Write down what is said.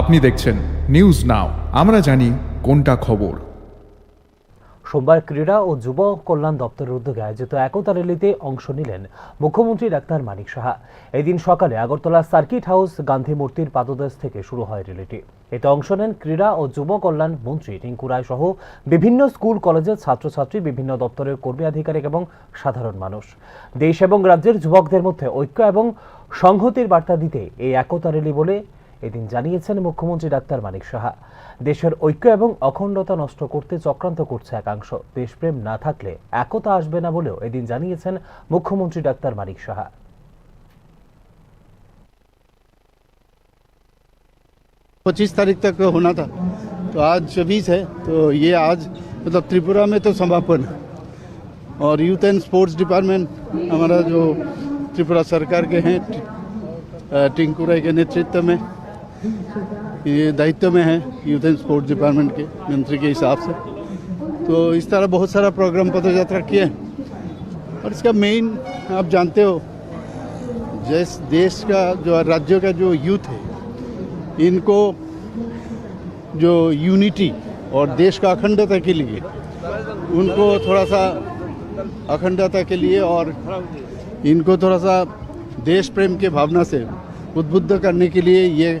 আপনি দেখছেন news now আমরা জানি কোনটা খবর। সোমবার ক্রীড়া ও যুব কল্যাণ দপ্তরের উদ্যোগে আয়োজিত একতা র্যালিতে অংশ নিলেন মুখ্যমন্ত্রী ডাক্তার মানিক সাহা। এদিন সকালে আগরতলা সার্কিট হাউস গান্ধী মূর্তির পাদদেশ থেকে শুরু হয় র্যালিটি। এতে অংশ নেন ক্রীড়া ও যুব কল্যাণ মন্ত্রী টিঙ্কু রায় সহ বিভিন্ন স্কুল, কলেজের ছাত্রছাত্রী, বিভিন্ন দপ্তরের কর্মী, আধিকারিক এবং সাধারণ মানুষ। দেশ এবং রাজ্যের যুবকদের মধ্যে ঐক্য এবং সংহতির বার্তা দিতে এই একতা র্যালি বলে এদিন জানিয়েছেন মুখ্যমন্ত্রী ডাক্তার মানিক সাহা দেশের ঐক্য এবং অখণ্ডতা নষ্ট করতে চক্রান্ত করছে একাংশ দেশপ্রেম না থাকলে একতা আসবে না বলেও এদিন জানিয়েছেন মুখ্যমন্ত্রী ডাক্তার মানিক সাহা पच्चीस तारीख तक होना था तो आज छब्बीस है तो ये आज मतलब त्रिपुरा में तो समापन है। और यूथ एंड स्पोर्ट्स डिपार्टमेंट हमारा जो त्रिपुरा सरकार के हैं टि- अ, टिंकू राय के नेतृत्व में ये दायित्व में है यूथ एंड स्पोर्ट्स डिपार्टमेंट के, मंत्री के हिसाब से तो इस तरह बहुत सारा प्रोग्राम पद यात्रा किए। और इसका मेन आप जानते हो, जिस देश का, जो राज्य का जो यूथ है, इनको जो यूनिटी और देश का अखंडता के लिए, उनको थोड़ा सा अखंडता के लिए और इनको थोड़ा सा देश प्रेम के भावना से उद्बुद्ध करने के लिए ये